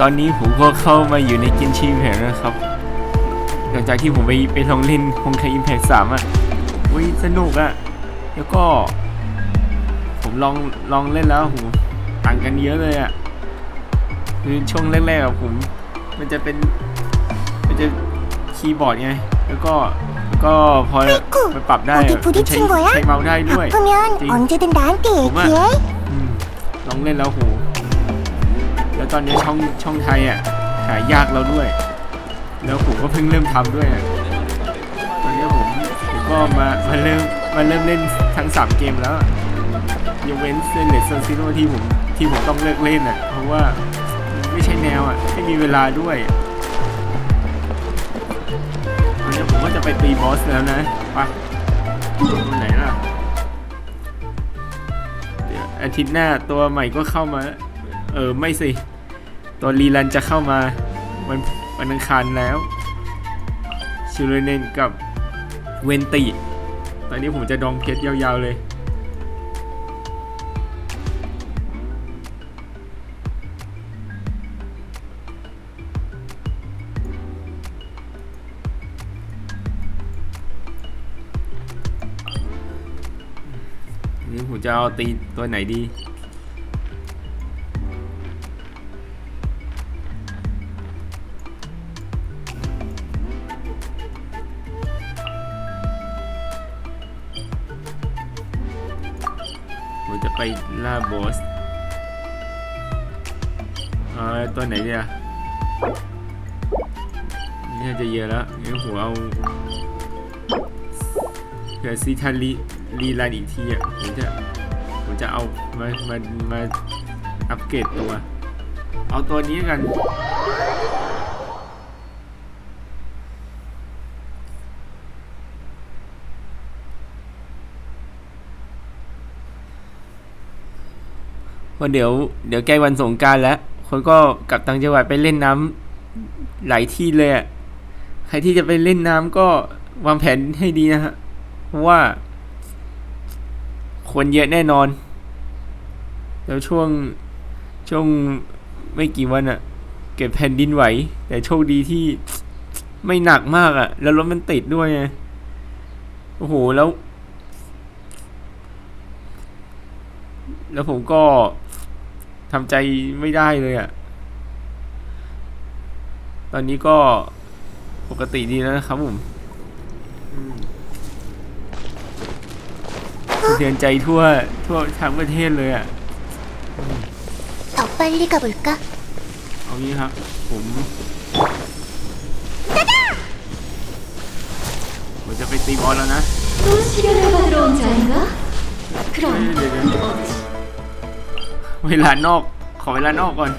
ตอนนี้ผมก็เข้ามาอยู่ในกินชีมแผงนะครับ หลังจากที่ผมไปไปลองเล่นคงคาอิมแพกสามอะวิสนุกอะ แล้วก็ ผมลองลองเล่นแล้วผมต่างกันเยอะเลยอะคือช่วงแรกๆอะผม มันจะเป็น มันจะคีย์บอร์ดไง แล้วก็ก็พอไปปรับได้ใช้ใช้เมาส์ได้ด้วยจริงผมอะลองเล่นแล้วหู ตอนนี้ช่องช่องไทยอะหายากแล้วด้วย แล้วผมก็เพิ่งเริ่มทำด้วยตอนนี้ผมผมก็มามาเริ่มมาเริ่มเล่นทั้งสามเกมแล้วอะยกเว้นเซนเลสเซอร์ซิโนที่ผมที่ผมต้องเลิกเล่นอะเพราะว่าไม่ใช่แนวอะไม่มีเวลาด้วยตอนนี้ผมก็จะไปตีบอสแล้วนะไปตรงไหนล่ะอาทิตย์หน้าตัวใหม่ก็เข้ามา เออ ไม่สิ ตัวรีลันจะเข้ามาวันวันอังคารแล้วชิลเนนกับเวนติ ตอนนี้ผมจะดองเพชรยาวๆเลย นี่ผมจะเอาตีตัวไหนดี ไปล่าบอสเอ่อตัวไหนเดียนี่น่าจะเยอะแล้วงั้นผมเอาเผื่อซีทันรีรีรันอีกทีอะผมจะผมจะเอามามามาอัปเกรดตัว เอาตัวนี้กัน เพราะเดี๋ยวเดี๋ยวใกล้วันสงการแล้ว คนก็กลับต่างจังหวัดไปเล่นน้ำหลายที่เลยอะใครที่จะไปเล่นน้ำก็วางแผนให้ดีนะฮะเพราะว่า คนเยอะแน่นอน แล้วช่วงช่วงไม่กี่วันอะเกิดแผ่นดินไหว แต่โชคดีที่ไม่หนักมากอะแล้วรถมันติดด้วยไงโอ้โหแล้ว แล้วผมก็ ทำใจไม่ได้เลยอะ่ะ ตอนนี้ก็ปกติดีแล้วนะครับผมอืมสะเทือนใจทั่วทั่วทั้งประเทศเลยอะ่ะ 더 빨리 가볼까? เอางี้ครับ ผมผมจะไปตีบอลแล้วนะ 또 시련을 받으러 온 자인가? เฮ้ย 그럼 เดี๋ยว เวเวลานอก ขอเวลานอกก่อน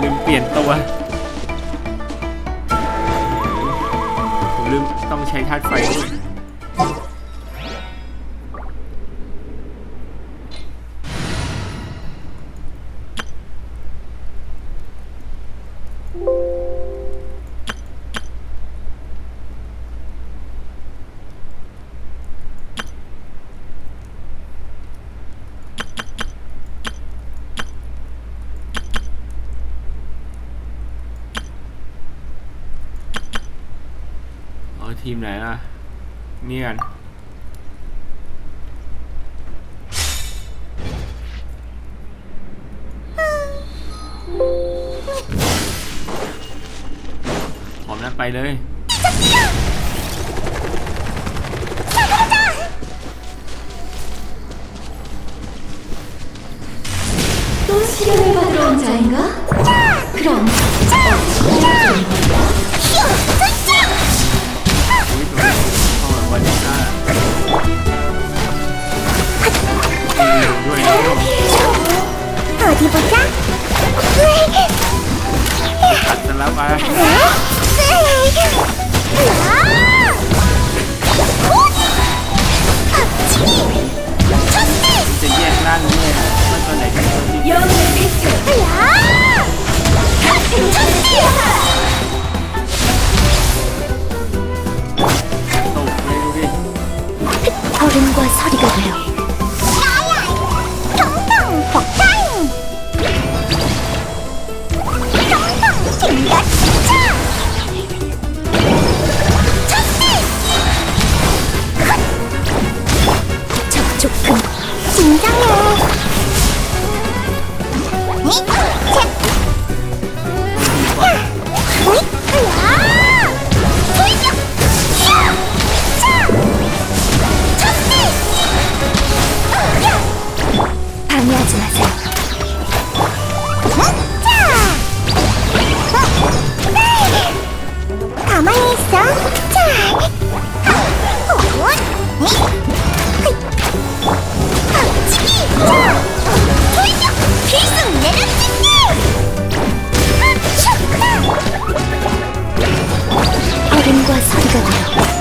ลืมเปลี่ยนตัวผมลืมต้องใช้ธาตุไฟด้วย ทีมไหนล่ะ นี่กันพร้อมแล้วไปเลย 어디 보자. 얼음과 서리가 되어 진정해. Cadê?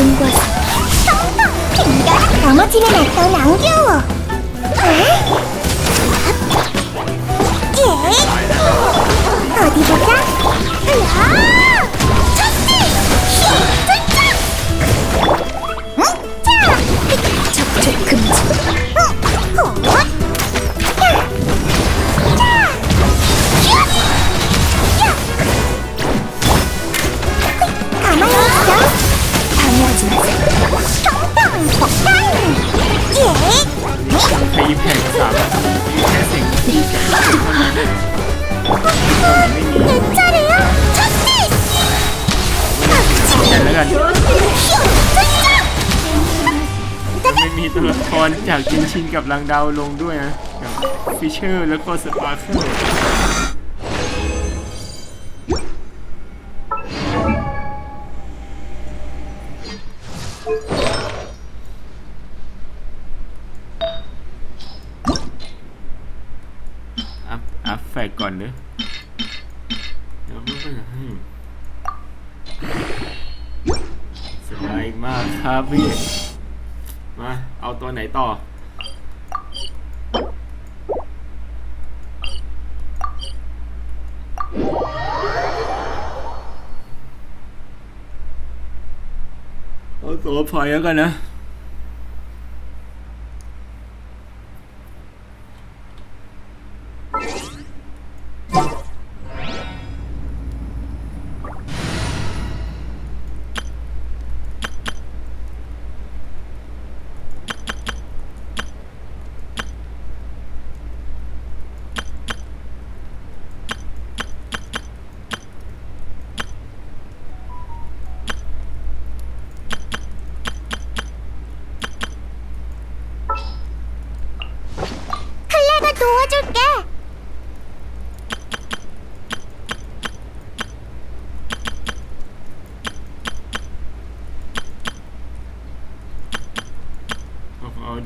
아? 예? 분과서 넘어지는 어떤 안겨워 어디 보자? 으아! ีแพคสามมีแค่สิ่งไม่มีล้กันไม่มีตัวละครจากจินชินกับลังดาวลงด้วยนะกับฟิเชอร์แล้วก็สปาร์เคิล ก่อนเนอะเดี๋ยวไม่ค่อยอยให้สบายมากครับพี่ มา เอาตัวไหนต่อ เอาตัวพลอยแล้วกันนะ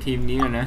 ทีมนี้ก่อนะ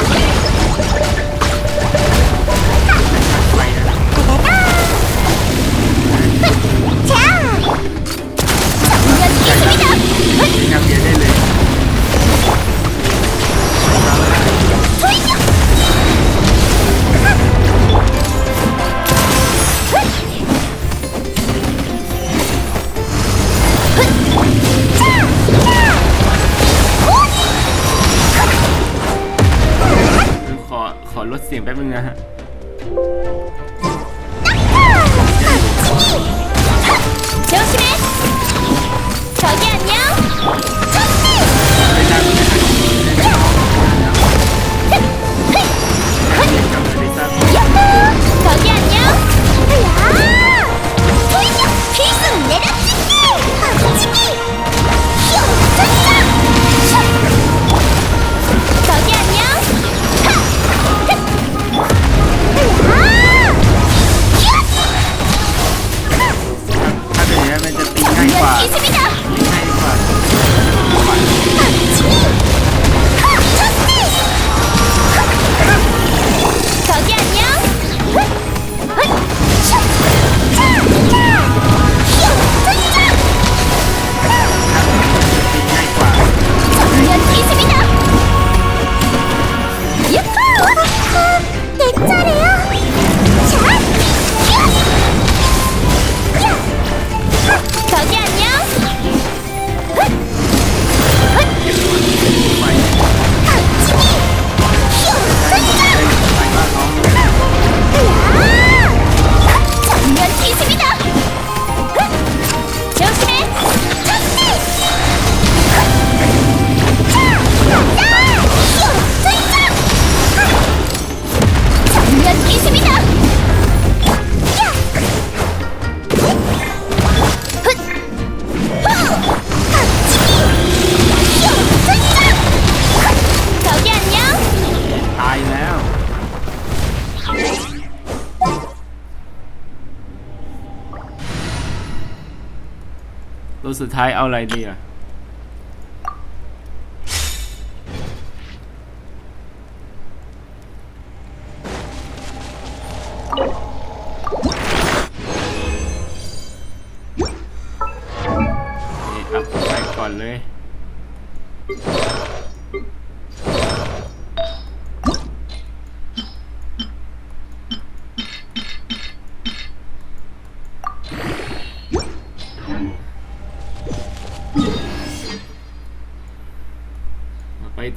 สุดท้ายเอาอะไรดีอะ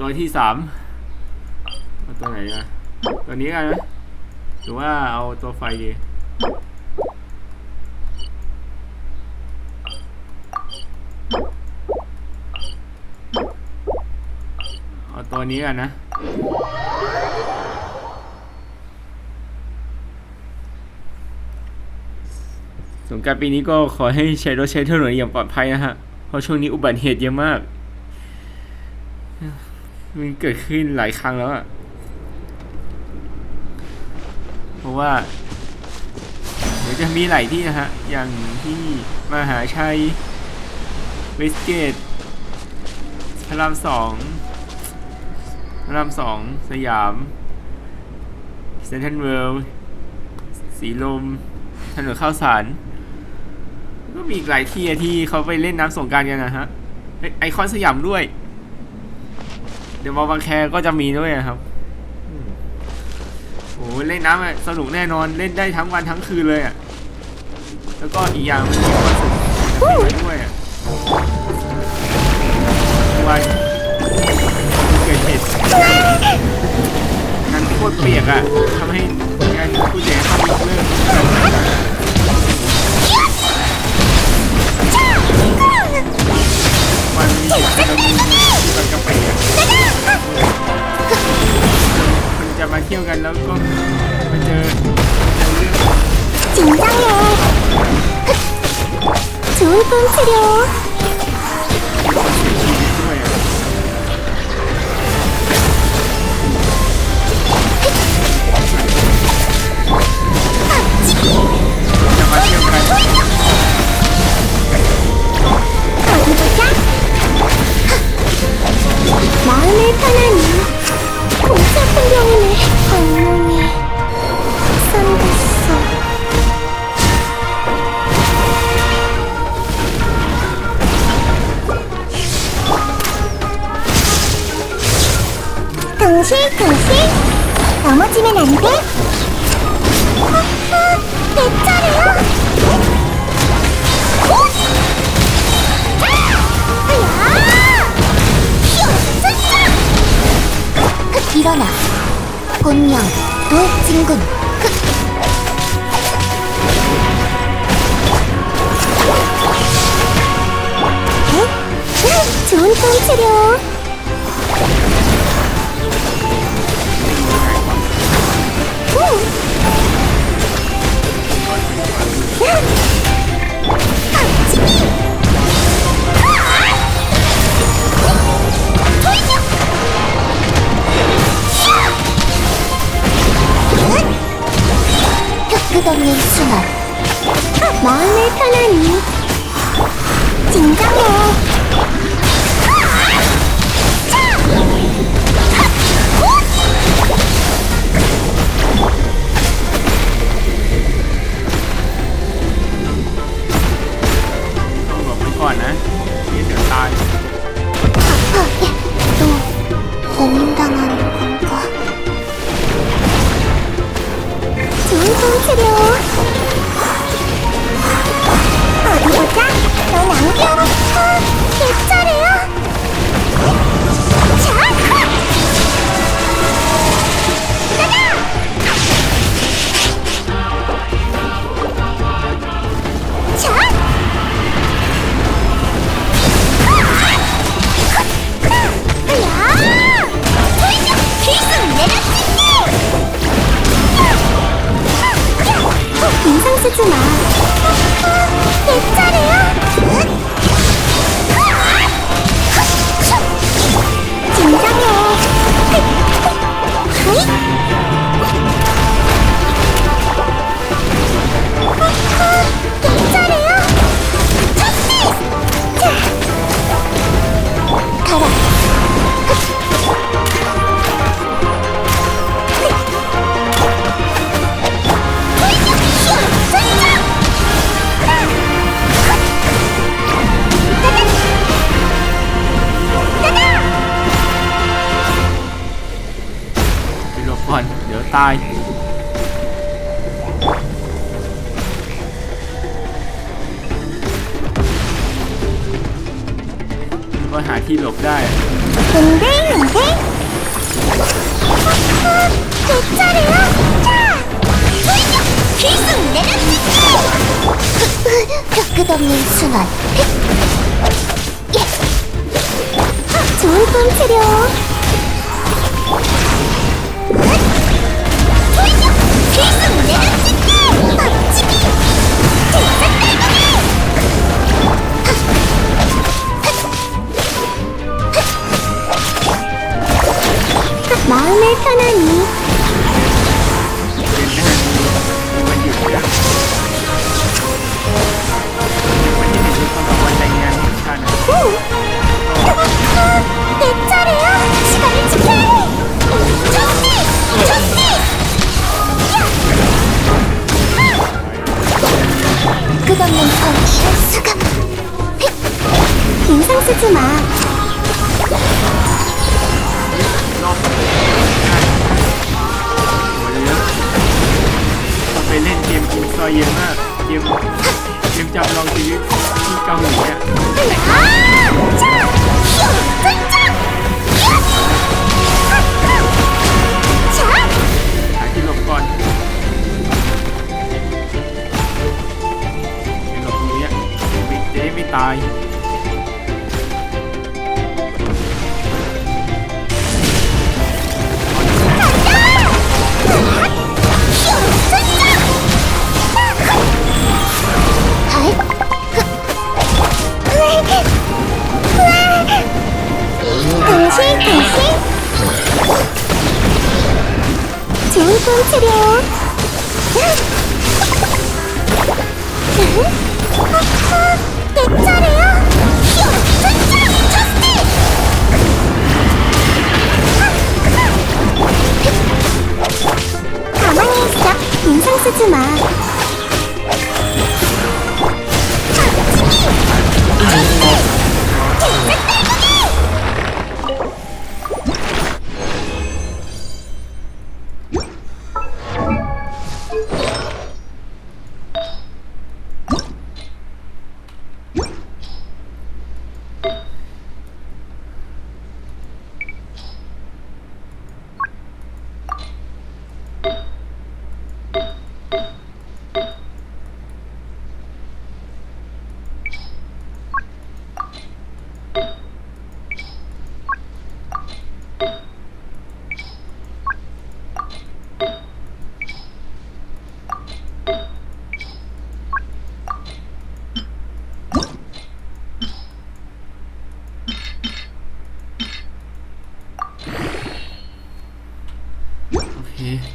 ตัวที่สามเอาตัวไหนอะตัวนี้กันไหมหรือว่าเอาตัวไฟดีเอาตัวนี้กันนะสงการปีนี้ก็ขอให้ใช้รถใช้ถนนอย่างปลอดภัยนะฮะ เพราะช่วงนี้อุบัติเหตุเยอะมาก มันเกิดขึ้นหลายครั้งแล้วอะเพราะว่าเดี๋ยวจะมีหลายที่นะฮะ อย่างที่มหาชัยเวสเกตพระรามสองพระรามสองสยามเซนทรัลเวิลด์สีลม ถนนข้าวสาร ก็มีอีกหลายที่ที่เขาไปเล่นน้ำสงการกันนะฮะไอคอนสยามด้วย เดี๋ยวมาบางแคก็จะมีด้วยนะครับอืมโอ้โหเล่นน้ำอะสนุกแน่นอนเล่นได้ทั้งวันทั้งคืนเลยอะแล้วก็อีกอย่างมันมีคอนเสิร์ตด้วยอะวันเกิดเหตุนั้นโคตรเปียกอะทำให้งานผู้เสียหายต้องยกเลิก กันแล้วก็มาเจอเรื่อง 진정해. 좋은 꿈 치료. 넘어지면 안 돼. 하하, 내 차례야. 일어나. 본명 도진군. 좋은 꿈 치료 마음을 편안히 진정해 아프게 또 고민당하는 건 가? 중성 치료 não quero 끝없는 순환. 예. 좋은 꿈 박치기 마음을 편안히 งานของชาตินะ 내 차례야 시간을 지켜 조시 조시 끝없는 성취할 수가 인상 쓰지 마 รอบโอ้ยเยอะเราไปเล่นเกมกินซอยเยอะมาก เกมเกม จำลองชีวิตที่เกาหลีอะหาที่หลบก่อนที่หลบตรงนี้ยมิเจ๊ไม่ตาย 가만히 있어. 인상 쓰지 마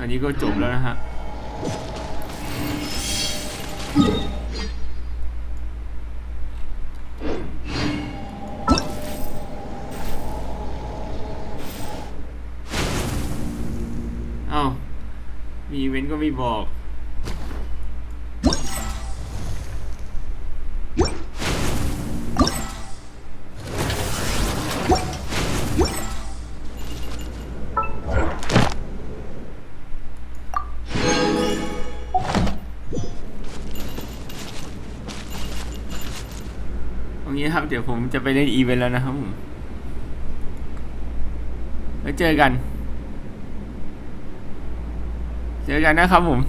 อันนี้ก็จบแล้วนะฮะเอ้ามีเว้นก็ไม่บอก เดี๋ยวผมจะไปเล่นอีเวนต์แล้วนะครับผมแล้วเจอกัน เจอกันนะครับผม